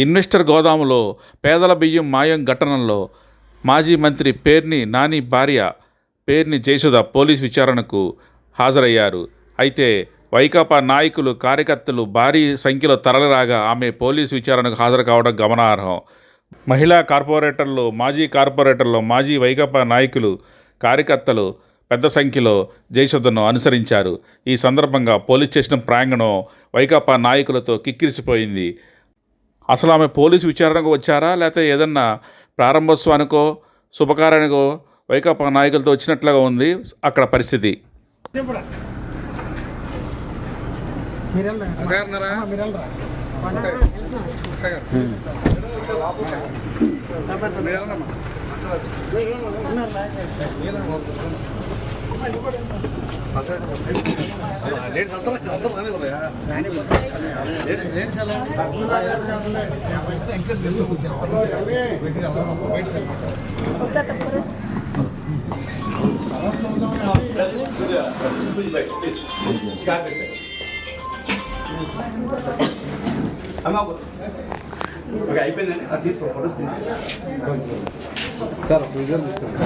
Investor గోదాములో పేదల బియ్యం మాయం ఘటనలో మాజీ మంత్రి పేర్ని నాని భార్య పేర్ని జయసుధ పోలీస్ విచారణకు హాజరయ్యారు. అయితే వైకాపా నాయకులు కార్యకర్తలు భారీ సంఖ్యలో తరలిరాగా ఆమె పోలీస్ విచారణకు హాజరు కావడం గమనార్హం. మహిళా కార్పొరేటర్లు మాజీ కార్పొరేటర్లు మాజీ వైకాపా నాయకులు కార్యకర్తలు పెద్ద సంఖ్యలో జయసుధను అనుసరించారు. ఈ సందర్భంగా పోలీస్ స్టేషన్ ప్రాంగణం వైకాపా నాయకులతో కిక్కిరిసిపోయింది. అసలు ఆమె పోలీసు విచారణకు వచ్చారా? లేకపోతే ఏదన్నా ప్రారంభోత్సవానికో శుభకార్యానికో వైకాపా నాయకులతో వచ్చినట్లుగా ఉంది అక్కడ పరిస్థితి. అమ్మా ఓకే. అయిపోయిందండి అది తీసుకో ఫోటోస్ తీసుకో సార్ రిజల్ట్ తీసుకోండి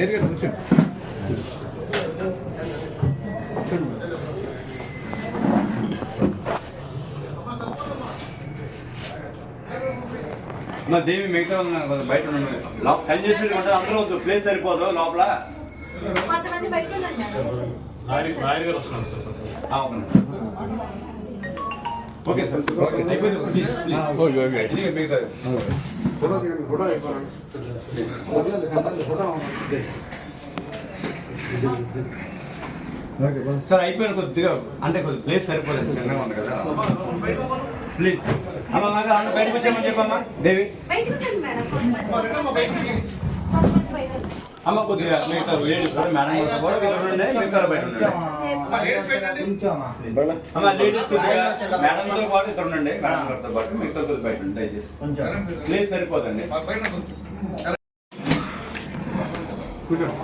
నేరుగా కూర్చోండి మా దేవి మిగతా ఉన్నాను కదా బయట ఉన్నాను లోపల కంజెస్టెడ్ ఉంటుంది అందరూ వద్దు ప్లేస్ సరిపోదు లోపల. బయట ఉండండి. ఆ, అవును. Okay sir. ఓకే అయిపోయింది ప్లీజ్ ప్లీజ్ ఓకే ఓకే. ఇది మిగతాది. ఫోటో దిగండి ఫోటో అయిపోయింది ఓకే బాయ్ సార్ అయిపోయిన కొద్దిగా అంటే కొద్ది ప్లేస్ సరిపోలేదు చిన్నగా ఉంది కదా. ప్లీజ్ అమ్మ మాకు అన్న బయటకు వచ్చామని చెప్పమ్మా. దేవి. అమ్మ కొద్దిగా మిగతా లేడీస్ కూడా మేడం కూడా మిగతా బయట అమ్మ లేడీస్ కొద్దిగా మేడం తో పాటు ఇక్కడ ఉండండి మేడం గారితో పాటు మిగతా కొద్దిగా బయట దయచేసి ప్లేస్ సరిపోదండి. కూర్చోండి